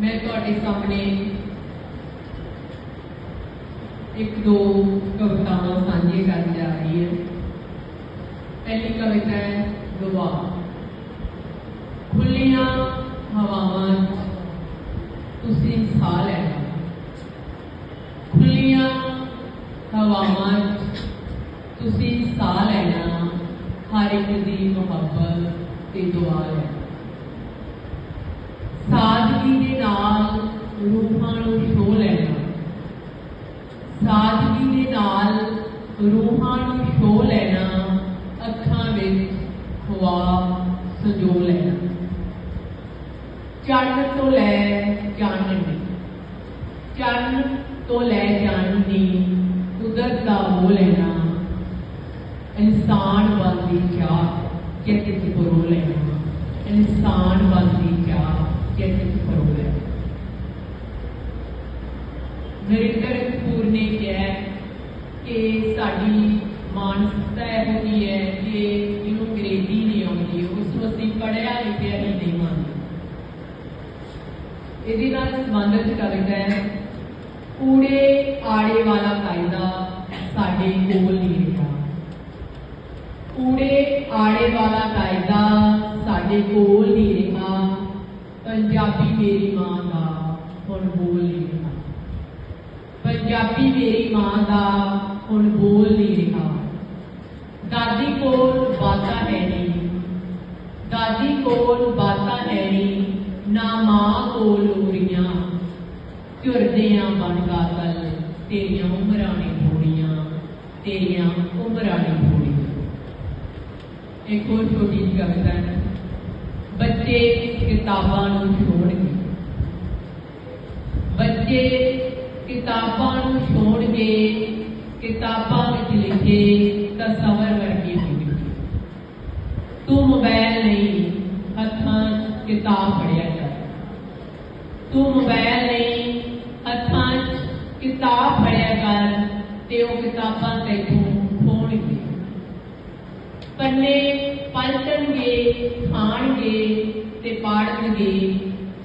ਮੈਂ ਤੁਹਾਡੇ ਸਾਹਮਣੇ ਇੱਕ ਦੋ ਕਵਿਤਾਵਾਂ ਸਾਂਝੀਆਂ ਕਰਨ ਜਾ ਰਹੀ ਹਾਂ। ਪਹਿਲੀ ਕਵਿਤਾ ਹੈ ਗਵਾਹ ਖੁੱਲੀਆਂ ਹਵਾਵਾਂ 'ਚ ਤੁਸੀਂ ਸਾਹ ਲੈਣਾ ਖੁੱਲੀਆਂ ਹਵਾਵਾਂ 'ਚ ਤੁਸੀਂ ਸਾਹ ਲੈਣਾ ਹਰ ਇੱਕ ਦੀ ਮੁਹੱਬਤ ਤੇ ਦੁਆ ਲੈਣਾ ਸਾਦਗੀ ਦੇ ਨਾਲ ਰੂਹਾਂ ਨੂੰ ਛੋ ਲੈਣਾ ਸਾਦਗੀ ਦੇ ਨਾਲ ਰੂਹਾਂ ਨੂੰ ਛੋ ਲੈਣਾ, ਅੱਖਾਂ ਵਿੱਚ ਖਵਾ ਸੰਜੋ ਲੈਣਾ। ਚੰਨ ਤੋਂ ਲੈ ਚਾਨਣੀ ਚੰਨ ਤੋਂ ਲੈ ਚਾਨਣੀ ਕੁਦਰਤ ਦਾ ਮੋਹ ਲੈਣਾ, ਇਨਸਾਨ ਬਣਦੀ ਚਾਹ ਚਿੱਤ ਚ ਪਰੋ ਲੈਣਾ। ਇਨਸਾਨ ਬਣਦੀ ਚਾਹ ਨਰਿੰਦਰ ਕਪੂਰ ਨੇ ਕਿਹਾ ਕਿ ਸਾਡੀ ਮਾਨਸਿਕਤਾ ਇਹੋ ਜਿਹੀ ਹੈ ਕਿ ਜਿਹਨੂੰ ਅੰਗਰੇਜ਼ੀ ਨਹੀਂ ਆਉਂਦੀ ਉਸ ਨੂੰ ਅਸੀਂ ਪੜਿਆ ਲਿਖਿਆ ਨਹੀਂ ਮੰਨਦੇ। ਇਹਦੇ ਨਾਲ ਸੰਬੰਧਿਤ ਕਵਿਤਾ ਹੈ, ਕੂੜੇ ਆੜੇ ਵਾਲਾ ਕਾਇਦਾ ਸਾਡੇ ਕੋਲ ਨਹੀਂ ਰਿਹਾ। ਕੂੜੇ ਆੜੇ ਵਾਲਾ ਕਾਇਦਾ ਸਾਡੇ ਕੋਲ ਨਹੀਂ ਰਿਹਾ, ਪੰਜਾਬੀ ਮੇਰੀ ਮਾਂ ਦਾ ਹੁਣ ਬੋਲ ਨਹੀਂ ਰਿਹਾ। ਪੰਜਾਬੀ ਮੇਰੀ ਮਾਂ ਦਾ ਹੁਣ ਬੋਲ ਨਹੀਂ ਰਿਹਾ। ਦਾਦੀ ਕੋਲ ਬਾਤਾਂ ਹੈ ਨਹੀਂ। ਦਾਦੀ ਕੋਲ ਬਾਤਾਂ ਹੈ ਨਹੀਂ, ਨਾ ਮਾਂ ਕੋਲ ਉਰੀਆਂ ਝੁਰਦਿਆਂ ਬਣ ਗਾਤਲ ਤੇਰੀਆਂ ਉਮਰਾਂ ਨੇ ਥੋੜੀਆਂ ਤੇਰੀਆਂ ਉਮਰਾਂ ਨੇ ਥੋੜੀਆਂ ਇੱਕ ਹੋਰ ਛੋਟੀ ਜਿਹੀ ਕਵਿਤਾ ਹੈ। ਬੱਚੇ ਕਿਤਾਬਾਂ ਨੂੰ ਛੋੜ ਛੋੜਗੇ ਬੱਚੇ ਕਿਤਾਬਾਂ ਨੂੰ ਛੋੜਗੇ, ਕਿਤਾਬਾਂ ਵਿੱਚ ਲਿਖੇ ਤਸਵਰ ਵਰਗੇ ਹੋਣਗੇ ਤੂੰ ਮੋਬਾਈਲ ਨਹੀਂ, ਹੱਥਾਂ ਕਿਤਾਬ ਪੜਿਆ ਕਰ ਤੂੰ ਮੋਬਾਈਲ ਨਹੀਂ, ਹੱਥਾਂ 'ਚ ਕਿਤਾਬ ਪੜਿਆ ਕਰ ਤੇ ਉਹ ਕਿਤਾਬਾਂ ਤੈਨੂੰ ਹੋਣਗੇ ਪੰਨੇ ਪਲਟਣਗੇ, ਖਾਣਗੇ ਤੇ ਪਾੜਨਗੇ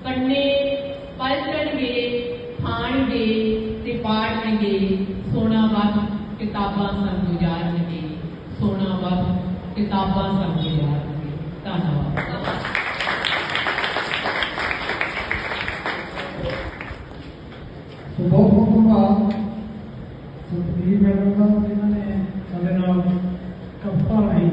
ਪੰਨੇ ਜਾਣਗੇ ਸੋਨਾ ਵਕਤ ਕਿਤਾਬਾਂ ਸਾਨੂੰ ਜਾਣਗੇ ਸੋਨਾ ਵਕਤ ਕਿਤਾਬਾਂ ਸਾਨੂੰ ਜਾਣਗੇ ਧੰਨਵਾਦ। ਸੋ ਬਹੁਤ ਬਹੁਤ ਧੰਨਵਾਦ। ਸੁਖਬੀਰ ਮੈਡਮ ਦਾ, ਜਿਨ੍ਹਾਂ ਨੇ ਸਾਡੇ ਨਾਲ ਕਵਿਤਾ ਲਈ